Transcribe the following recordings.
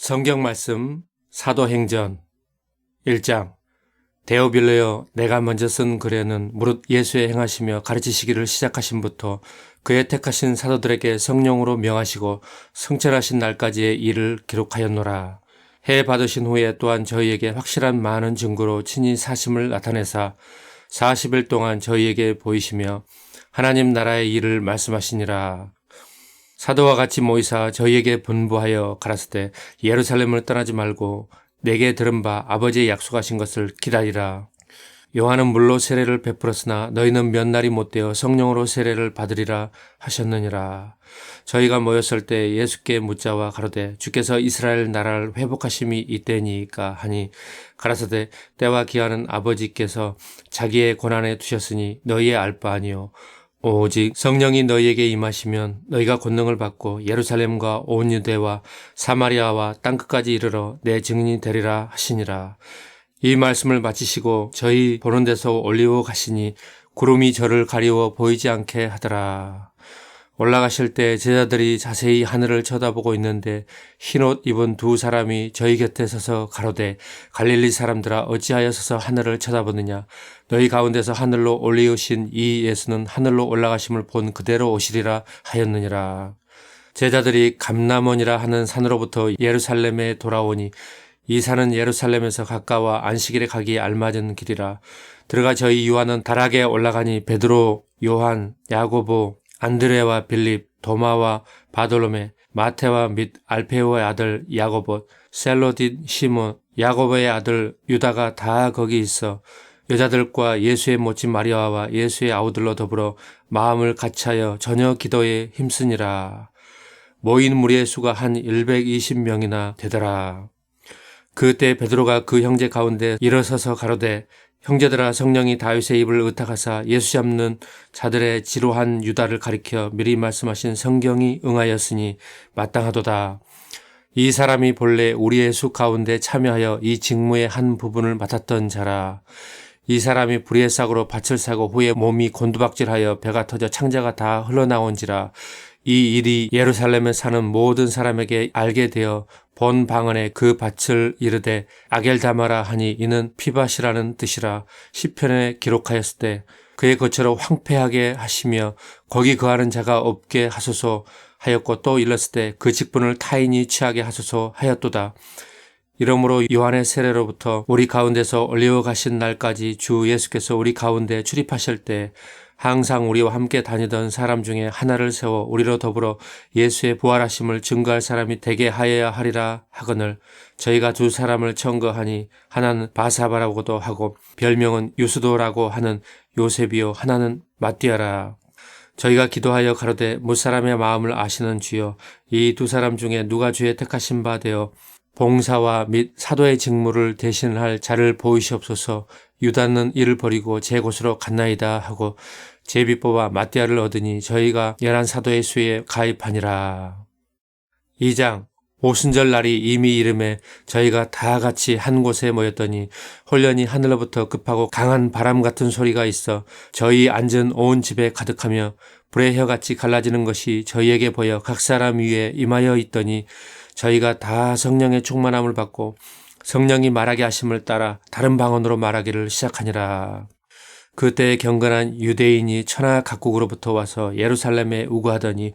성경 말씀 사도행전 1장 데오빌레여 내가 먼저 쓴 글에는 무릇 예수의 행하시며 가르치시기를 시작하신부터 그의 택하신 사도들에게 성령으로 명하시고 성철하신 날까지의 일을 기록하였노라. 해 받으신 후에 또한 저희에게 확실한 많은 증거로 친히 사심을 나타내사 40일 동안 저희에게 보이시며 하나님 나라의 일을 말씀하시니라. 사도와 같이 모이사 저희에게 분부하여 가라사대 예루살렘을 떠나지 말고 내게 들은 바 아버지의 약속하신 것을 기다리라. 요한은 물로 세례를 베풀었으나 너희는 몇 날이 못되어 성령으로 세례를 받으리라 하셨느니라. 저희가 모였을 때 예수께 묻자와 가로되 주께서 이스라엘 나라를 회복하심이 이때니까 하니 가라사대 때와 기한은 아버지께서 자기의 고난에 두셨으니 너희의 알 바 아니요 오직 성령이 너희에게 임하시면 너희가 권능을 받고 예루살렘과 온 유대와 사마리아와 땅끝까지 이르러 내 증인이 되리라 하시니라. 이 말씀을 마치시고 저희 보는 데서 올리고 가시니 구름이 저를 가리워 보이지 않게 하더라. 올라가실 때 제자들이 자세히 하늘을 쳐다보고 있는데 흰옷 입은 두 사람이 저희 곁에 서서 가로되 갈릴리 사람들아 어찌하여 서서 하늘을 쳐다보느냐? 너희 가운데서 하늘로 올리우신 이 예수는 하늘로 올라가심을 본 그대로 오시리라 하였느니라. 제자들이 감남원이라 하는 산으로부터 예루살렘에 돌아오니 이 산은 예루살렘에서 가까워 안식일에 가기 알맞은 길이라. 들어가 저희 유한은 다락에 올라가니 베드로 요한 야고보 안드레와 빌립, 도마와 바돌로메, 마테와 및 알페오의 아들 야고보, 셀로딘 시몬, 야고보의 아들 유다가 다 거기 있어 여자들과 예수의 모친 마리아와 예수의 아우들로 더불어 마음을 같이하여 저녁 기도에 힘쓰니라. 모인 무리의 수가 한 120명이나 되더라. 그때 베드로가 그 형제 가운데 일어서서 가로되 형제들아 성령이 다윗의 입을 의탁하사 예수 잡는 자들의 지루한 유다를 가리켜 미리 말씀하신 성경이 응하였으니 마땅하도다. 이 사람이 본래 우리의 수 가운데 참여하여 이 직무의 한 부분을 맡았던 자라. 이 사람이 불의의 싹으로 밭을 사고 후에 몸이 곤두박질하여 배가 터져 창자가 다 흘러나온지라. 이 일이 예루살렘에 사는 모든 사람에게 알게 되어 본 방언에 그 밭을 이르되 아겔다마라 하니 이는 피밭이라는 뜻이라 시편에 기록하였을 때 그의 거처로 황폐하게 하시며 거기 거하는 자가 없게 하소서 하였고 또 일렀을 때 그 직분을 타인이 취하게 하소서 하였도다. 이러므로 요한의 세례로부터 우리 가운데서 올리어 가신 날까지 주 예수께서 우리 가운데 출입하실 때 항상 우리와 함께 다니던 사람 중에 하나를 세워 우리로 더불어 예수의 부활하심을 증거할 사람이 되게 하여야 하리라 하거늘 저희가 두 사람을 청거하니 하나는 바사바라고도 하고 별명은 유수도라고 하는 요셉이요 하나는 마띠아라. 저희가 기도하여 가로되 무사람의 마음을 아시는 주여 이 두 사람 중에 누가 주의 택하신 바 되어 봉사와 및 사도의 직무를 대신할 자를 보이시옵소서 유다는 이를 버리고 제 곳으로 갔나이다 하고 제비 뽑아 마띠아를 얻으니 저희가 열한 사도의 수에 가입하니라. 2장 오순절 날이 이미 이름에 저희가 다 같이 한 곳에 모였더니 홀련히 하늘로부터 급하고 강한 바람 같은 소리가 있어 저희 앉은 온 집에 가득하며 불의 혀같이 갈라지는 것이 저희에게 보여 각 사람 위에 임하여 있더니 저희가 다 성령의 충만함을 받고 성령이 말하게 하심을 따라 다른 방언으로 말하기를 시작하니라. 그때 경건한 유대인이 천하 각국으로부터 와서 예루살렘에 우구하더니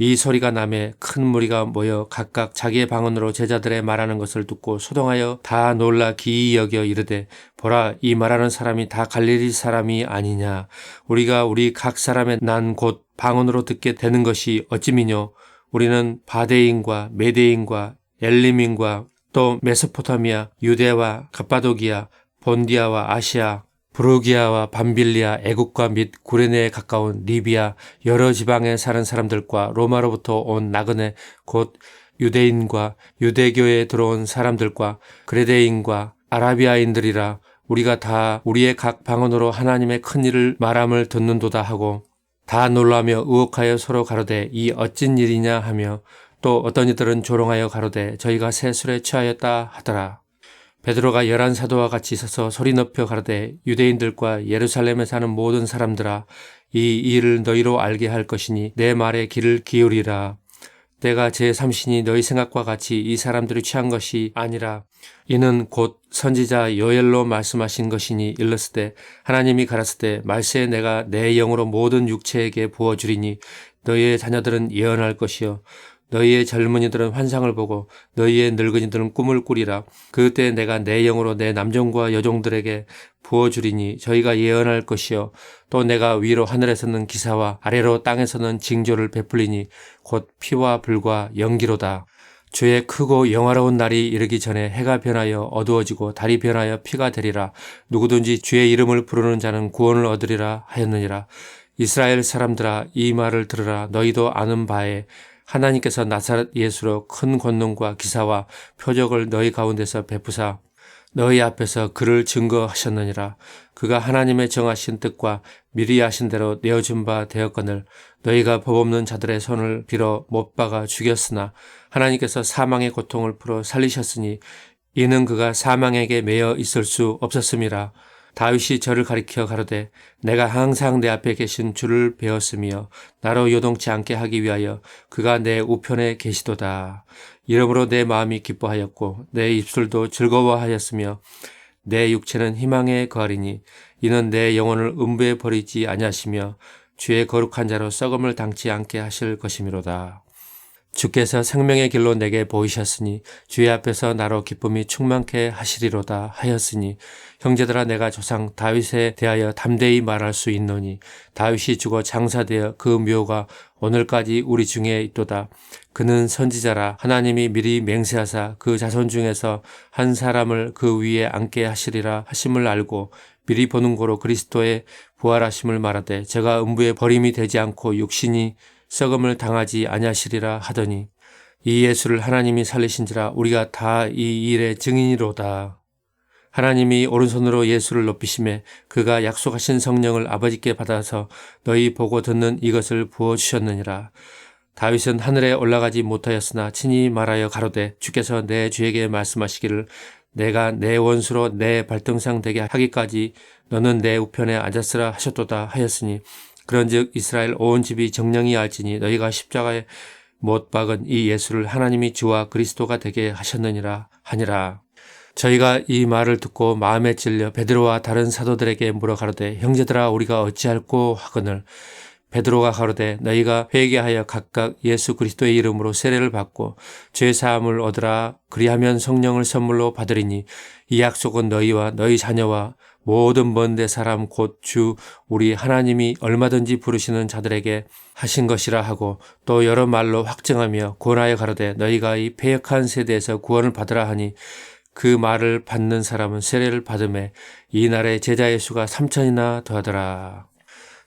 이 소리가 남에 큰 무리가 모여 각각 자기의 방언으로 제자들의 말하는 것을 듣고 소동하여 다 놀라 기이 여겨 이르되 보라 이 말하는 사람이 다 갈릴리 사람이 아니냐 우리가 우리 각 사람의 난곳 방언으로 듣게 되는 것이 어찌미뇨 우리는 바데인과 메데인과 엘리민과 또 메소포타미아, 유대와 갑바도기아, 본디아와 아시아, 브루기아와 밤빌리아, 애국과 및 구레네에 가까운 리비아 여러 지방에 사는 사람들과 로마로부터 온 나그네 곧 유대인과 유대교에 들어온 사람들과 그레데인과 아라비아인들이라 우리가 다 우리의 각 방언으로 하나님의 큰 일을 말함을 듣는도다 하고 다 놀라며 의혹하여 서로 가로되 이 어찐 일이냐 하며 또 어떤 이들은 조롱하여 가로되 저희가 새 술에 취하였다 하더라. 베드로가 열한 사도와 같이 서서 소리 높여 가로되 유대인들과 예루살렘에 사는 모든 사람들아 이 일을 너희로 알게 할 것이니 내 말에 귀를 기울이라. 내가 제 삼신이 너희 생각과 같이 이 사람들이 취한 것이 아니라 이는 곧 선지자 요엘로 말씀하신 것이니 일렀을 때 하나님이 때 말세에 내가 내 영으로 모든 육체에게 부어 주리니 너희의 자녀들은 예언할 것이요 너희의 젊은이들은 환상을 보고 너희의 늙은이들은 꿈을 꾸리라. 그때 내가 내 영으로 내 남종과 여종들에게 부어주리니 저희가 예언할 것이요. 또 내가 위로 하늘에서는 기사와 아래로 땅에서는 징조를 베풀리니 곧 피와 불과 연기로다. 주의 크고 영화로운 날이 이르기 전에 해가 변하여 어두워지고 달이 변하여 피가 되리라. 누구든지 주의 이름을 부르는 자는 구원을 얻으리라 하였느니라. 이스라엘 사람들아 이 말을 들으라. 너희도 아는 바에 하나님께서 나사렛 예수로 큰 권능과 기사와 표적을 너희 가운데서 베푸사 너희 앞에서 그를 증거하셨느니라. 그가 하나님의 정하신 뜻과 미리 하신 대로 내어준 바 되었거늘 너희가 법 없는 자들의 손을 빌어 못 박아 죽였으나 하나님께서 사망의 고통을 풀어 살리셨으니 이는 그가 사망에게 매여 있을 수 없었음이라. 다윗이 저를 가리켜 가로되 내가 항상 내 앞에 계신 주를 배웠으며 나로 요동치 않게 하기 위하여 그가 내 우편에 계시도다. 이러므로 내 마음이 기뻐하였고 내 입술도 즐거워하였으며 내 육체는 희망에 거하리니 이는 내 영혼을 음부에 버리지 아니하시며 주의 거룩한 자로 썩음을 당치 않게 하실 것이미로다. 주께서 생명의 길로 내게 보이셨으니 주의 앞에서 나로 기쁨이 충만케 하시리로다 하였으니 형제들아 내가 조상 다윗에 대하여 담대히 말할 수 있노니 다윗이 죽어 장사되어 그 묘가 오늘까지 우리 중에 있도다. 그는 선지자라 하나님이 미리 맹세하사 그 자손 중에서 한 사람을 그 위에 앉게 하시리라 하심을 알고 미리 보는 고로 그리스도의 부활하심을 말하되 제가 음부에 버림이 되지 않고 육신이 썩음을 당하지 아니하시리라 하더니 이 예수를 하나님이 살리신지라 우리가 다 이 일의 증인이로다. 하나님이 오른손으로 예수를 높이심에 그가 약속하신 성령을 아버지께 받아서 너희 보고 듣는 이것을 부어 주셨느니라. 다윗은 하늘에 올라가지 못하였으나 친히 말하여 가로되 주께서 내 주에게 말씀하시기를 내가 내 원수로 내 발등상 되게 하기까지 너는 내 우편에 앉았으라 하셨도다 하였으니 그런즉 이스라엘 온 집이 정령이 알지니 너희가 십자가에 못 박은 이 예수를 하나님이 주와 그리스도가 되게 하셨느니라 하니라. 저희가 이 말을 듣고 마음에 찔려 베드로와 다른 사도들에게 물어 가로되 형제들아 우리가 어찌할꼬 하거늘 베드로가 가로되 너희가 회개하여 각각 예수 그리스도의 이름으로 세례를 받고 죄 사함을 얻으라 그리하면 성령을 선물로 받으리니 이 약속은 너희와 너희 자녀와 모든 먼데 사람 곧 주 우리 하나님이 얼마든지 부르시는 자들에게 하신 것이라 하고 또 여러 말로 확증하며 권하여 가로되 너희가 이 폐역한 세대에서 구원을 받으라 하니 그 말을 받는 사람은 세례를 받음에 이날의 제자의 수가 삼천이나 더하더라.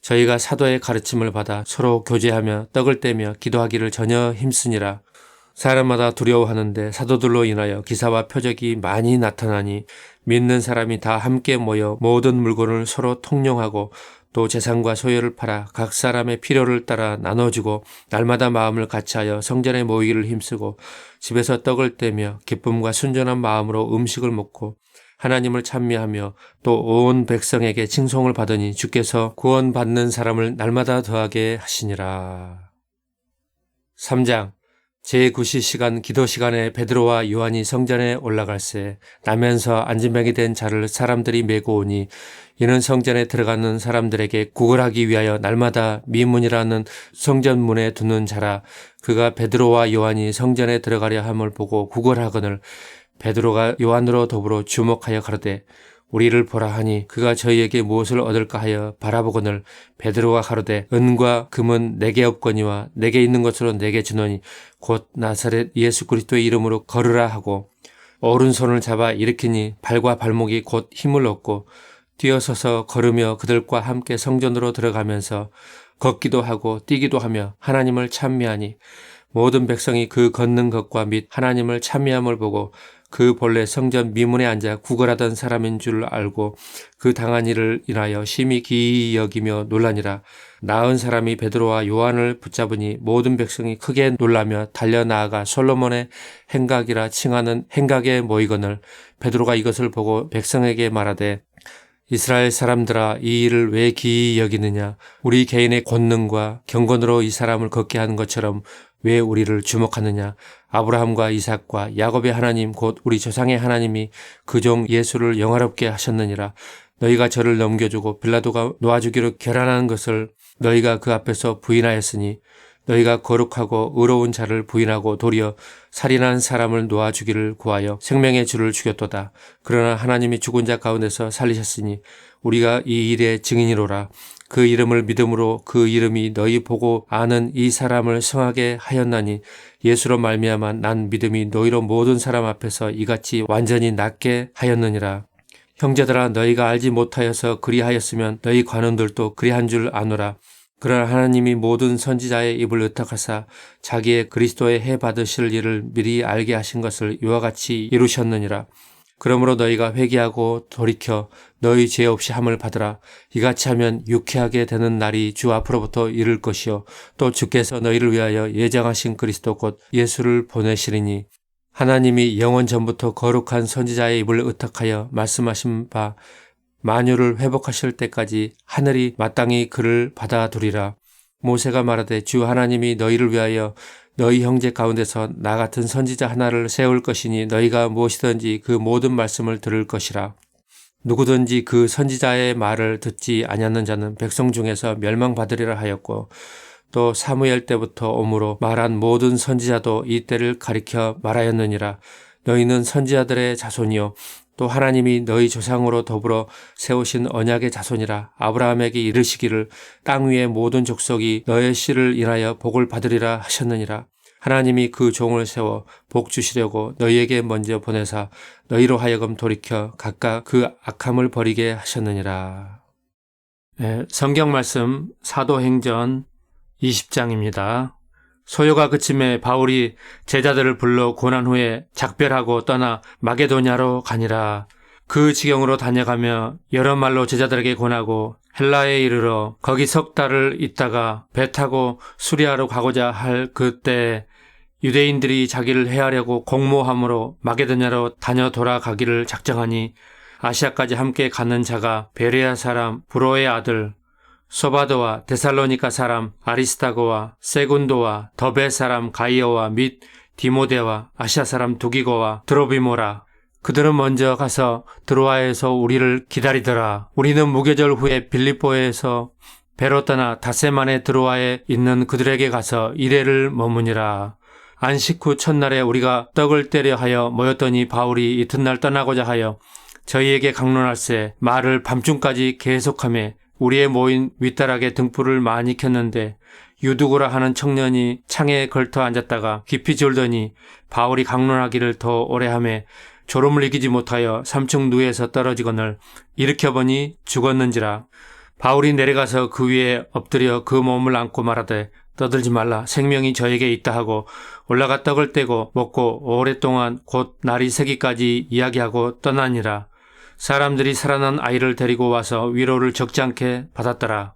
저희가 사도의 가르침을 받아 서로 교제하며 떡을 떼며 기도하기를 전혀 힘쓰니라. 사람마다 두려워하는데 사도들로 인하여 기사와 표적이 많이 나타나니 믿는 사람이 다 함께 모여 모든 물건을 서로 통용하고 또 재산과 소유를 팔아 각 사람의 필요를 따라 나눠주고 날마다 마음을 같이하여 성전에 모이기를 힘쓰고 집에서 떡을 떼며 기쁨과 순전한 마음으로 음식을 먹고 하나님을 찬미하며 또 온 백성에게 칭송을 받으니 주께서 구원받는 사람을 날마다 더하게 하시니라. 3장 제9시 시간 기도 시간에 베드로와 요한이 성전에 올라갈새 나면서 안진병이 된 자를 사람들이 메고 오니 이는 성전에 들어가는 사람들에게 구걸하기 위하여 날마다 미문이라는 성전문에 두는 자라. 그가 베드로와 요한이 성전에 들어가려 함을 보고 구걸하거늘 베드로가 요한으로 더불어 주목하여 가로되 우리를 보라 하니 그가 저희에게 무엇을 얻을까 하여 바라보거늘 베드로가 가로되 은과 금은 내게 없거니와 내게 있는 것으로 내게 주노니 곧 나사렛 예수 그리스도의 이름으로 걸으라 하고 오른손을 잡아 일으키니 발과 발목이 곧 힘을 얻고 뛰어서서 걸으며 그들과 함께 성전으로 들어가면서 걷기도 하고 뛰기도 하며 하나님을 찬미하니 모든 백성이 그 걷는 것과 및 하나님을 찬미함을 보고 그 본래 성전 미문에 앉아 구걸하던 사람인 줄 알고 그 당한 일을 인하여 심히 기이 여기며 놀라니라. 나은 사람이 베드로와 요한을 붙잡으니 모든 백성이 크게 놀라며 달려 나아가 솔로몬의 행각이라 칭하는 행각에 모이거늘 베드로가 이것을 보고 백성에게 말하되 이스라엘 사람들아 이 일을 왜 기이 여기느냐? 우리 개인의 권능과 경건으로 이 사람을 걷게 하는 것처럼 왜 우리를 주목하느냐? 아브라함과 이삭과 야곱의 하나님 곧 우리 조상의 하나님이 그 종 예수를 영화롭게 하셨느니라. 너희가 저를 넘겨주고 빌라도가 놓아주기로 결단한 것을 너희가 그 앞에서 부인하였으니 너희가 거룩하고 의로운 자를 부인하고 도리어 살인한 사람을 놓아 주기를 구하여 생명의 주를 죽였도다. 그러나 하나님이 죽은 자 가운데서 살리셨으니 우리가 이 일의 증인이로라. 그 이름을 믿음으로 그 이름이 너희 보고 아는 이 사람을 성하게 하였나니 예수로 말미암아 난 믿음이 너희로 모든 사람 앞에서 이같이 완전히 낫게 하였느니라. 형제들아 너희가 알지 못하여서 그리하였으면 너희 관원들도 그리한 줄 아노라. 그러나 하나님이 모든 선지자의 입을 의탁하사 자기의 그리스도의 해 받으실 일을 미리 알게 하신 것을 이와 같이 이루셨느니라. 그러므로 너희가 회개하고 돌이켜 너희 죄 없이 함을 받으라. 이같이 하면 유쾌하게 되는 날이 주 앞으로부터 이를 것이요. 또 주께서 너희를 위하여 예정하신 그리스도 곧 예수를 보내시리니 하나님이 영원 전부터 거룩한 선지자의 입을 의탁하여 말씀하신 바 만유를 회복하실 때까지 하늘이 마땅히 그를 받아두리라. 모세가 말하되 주 하나님이 너희를 위하여 너희 형제 가운데서 나 같은 선지자 하나를 세울 것이니 너희가 무엇이든지 그 모든 말씀을 들을 것이라. 누구든지 그 선지자의 말을 듣지 아니하는 자는 백성 중에서 멸망받으리라 하였고 또 사무엘 때부터 오므로 말한 모든 선지자도 이 때를 가리켜 말하였느니라. 너희는 선지자들의 자손이요 또 하나님이 너희 조상으로 더불어 세우신 언약의 자손이라 아브라함에게 이르시기를 땅 위의 모든 족속이 너의 씨를 인하여 복을 받으리라 하셨느니라. 하나님이 그 종을 세워 복 주시려고 너희에게 먼저 보내사 너희로 하여금 돌이켜 각각 그 악함을 버리게 하셨느니라. 네, 성경 말씀 사도행전 20장입니다. 소요가 그침에 바울이 제자들을 불러 고난 후에 작별하고 떠나 마게도냐로 가니라. 그 지경으로 다녀가며 여러 말로 제자들에게 권하고 헬라에 이르러 거기 석 달을 있다가 배 타고 수리아로 가고자 할 그때 유대인들이 자기를 해하려고 공모함으로 마게도냐로 다녀 돌아가기를 작정하니 아시아까지 함께 가는 자가 베레아 사람 브로의 아들 소바도와 데살로니카 사람 아리스타고와 세군도와 더베 사람 가이오와 및 디모데와 아시아 사람 두기고와 드로비모라 그들은 먼저 가서 드로아에서 우리를 기다리더라. 우리는 무계절 후에 빌립보에서 배로 떠나 다세만의 드로아에 있는 그들에게 가서 이래를 머무니라. 안식 후 첫날에 우리가 떡을 때려 하여 모였더니 바울이 이튿날 떠나고자 하여 저희에게 강론할새 말을 밤중까지 계속하며 우리의 모인 윗다락에 등불을 많이 켰는데 유두구라 하는 청년이 창에 걸터 앉았다가 깊이 졸더니 바울이 강론하기를 더 오래 하며 졸음을 이기지 못하여 삼층 누에서 떨어지거늘 일으켜보니 죽었는지라. 바울이 내려가서 그 위에 엎드려 그 몸을 안고 말하되 떠들지 말라. 생명이 저에게 있다 하고 올라가 떡을 떼고 먹고 오랫동안 곧 날이 새기까지 이야기하고 떠나니라 사람들이 살아난 아이를 데리고 와서 위로를 적지 않게 받았더라.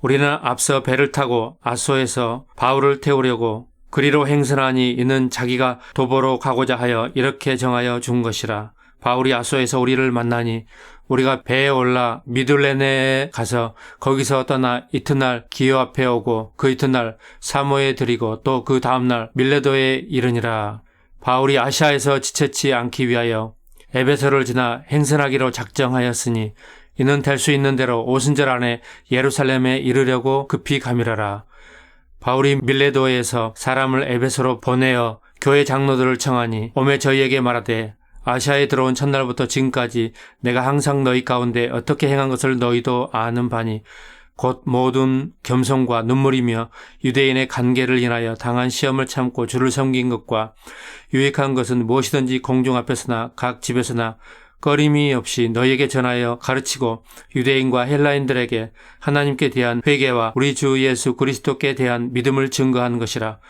우리는 앞서 배를 타고 아소에서 바울을 태우려고 그리로 행선하니 이는 자기가 도보로 가고자 하여 이렇게 정하여 준 것이라. 바울이 아소에서 우리를 만나니 우리가 배에 올라 미둘레네에 가서 거기서 떠나 이튿날 기어 앞에 오고 그 이튿날 사모에 들이고 또 그 다음날 밀레도에 이르니라. 바울이 아시아에서 지체치 않기 위하여 에베소를 지나 행선하기로 작정하였으니 이는 될 수 있는 대로 오순절 안에 예루살렘에 이르려고 급히 가미라라. 바울이 밀레도에서 사람을 에베소로 보내어 교회 장로들을 청하니 오매 저희에게 말하되 아시아에 들어온 첫날부터 지금까지 내가 항상 너희 가운데 어떻게 행한 것을 너희도 아는 바니 곧 모든 겸손과 눈물이며 유대인의 관계를 인하여 당한 시험을 참고 주를 섬긴 것과 유익한 것은 무엇이든지 공중 앞에서나 각 집에서나 꺼림이 없이 너희에게 전하여 가르치고 유대인과 헬라인들에게 하나님께 대한 회개와 우리 주 예수 그리스도께 대한 믿음을 증거하는 것이라.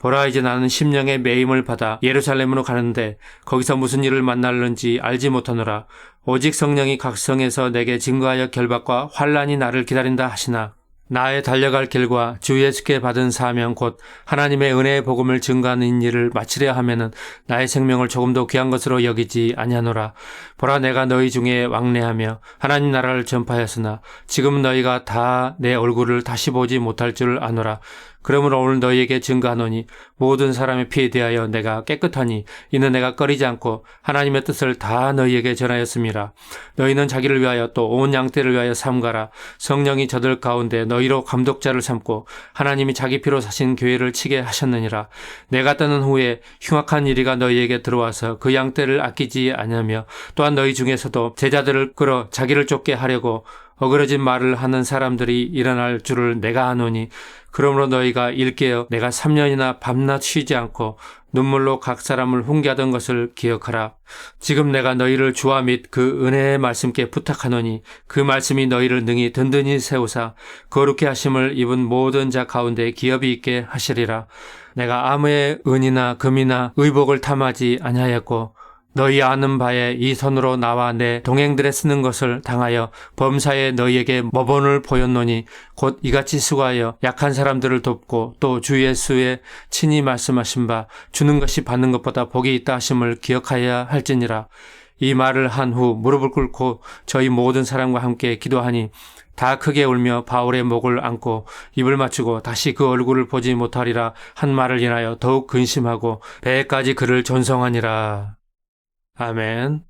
보라 이제 나는 심령의 매임을 받아 예루살렘으로 가는데 거기서 무슨 일을 만날는지 알지 못하노라. 오직 성령이 각 성에서 내게 증거하여 결박과 환란이 나를 기다린다 하시나 나의 달려갈 길과 주 예수께 받은 사명 곧 하나님의 은혜의 복음을 증거하는 일을 마치려 하면은 나의 생명을 조금도 귀한 것으로 여기지 아니하노라. 보라 내가 너희 중에 왕래하며 하나님 나라를 전파하였으나 지금 너희가 다 내 얼굴을 다시 보지 못할 줄 아노라. 그러므로 오늘 너희에게 증거하노니 모든 사람의 피에 대하여 내가 깨끗하니 이는 내가 꺼리지 않고 하나님의 뜻을 다 너희에게 전하였습니다. 너희는 자기를 위하여 또 온 양떼를 위하여 삼가라. 성령이 저들 가운데 너희로 감독자를 삼고 하나님이 자기 피로 사신 교회를 치게 하셨느니라. 내가 떠난 후에 흉악한 이리가 너희에게 들어와서 그 양떼를 아끼지 아니하며 또한 너희 중에서도 제자들을 끌어 자기를 쫓게 하려고 어그러진 말을 하는 사람들이 일어날 줄을 내가 아노니 그러므로 너희가 일깨어 내가 3년이나 밤낮 쉬지 않고 눈물로 각 사람을 훈계하던 것을 기억하라. 지금 내가 너희를 주와 및 그 은혜의 말씀께 부탁하노니 그 말씀이 너희를 능히 든든히 세우사 거룩히 하심을 입은 모든 자 가운데 기업이 있게 하시리라. 내가 아무의 은이나 금이나 의복을 탐하지 아니하였고 너희 아는 바에 이 손으로 나와 내 동행들의 쓰는 것을 당하여 범사에 너희에게 모본을 보였노니 곧 이같이 수고하여 약한 사람들을 돕고 또 주 예수의 친히 말씀하신 바 주는 것이 받는 것보다 복이 있다 하심을 기억하여야 할지니라 이 말을 한 후 무릎을 꿇고 저희 모든 사람과 함께 기도하니 다 크게 울며 바울의 목을 안고 입을 맞추고 다시 그 얼굴을 보지 못하리라 한 말을 인하여 더욱 근심하고 배까지 그를 존성하니라. 아멘.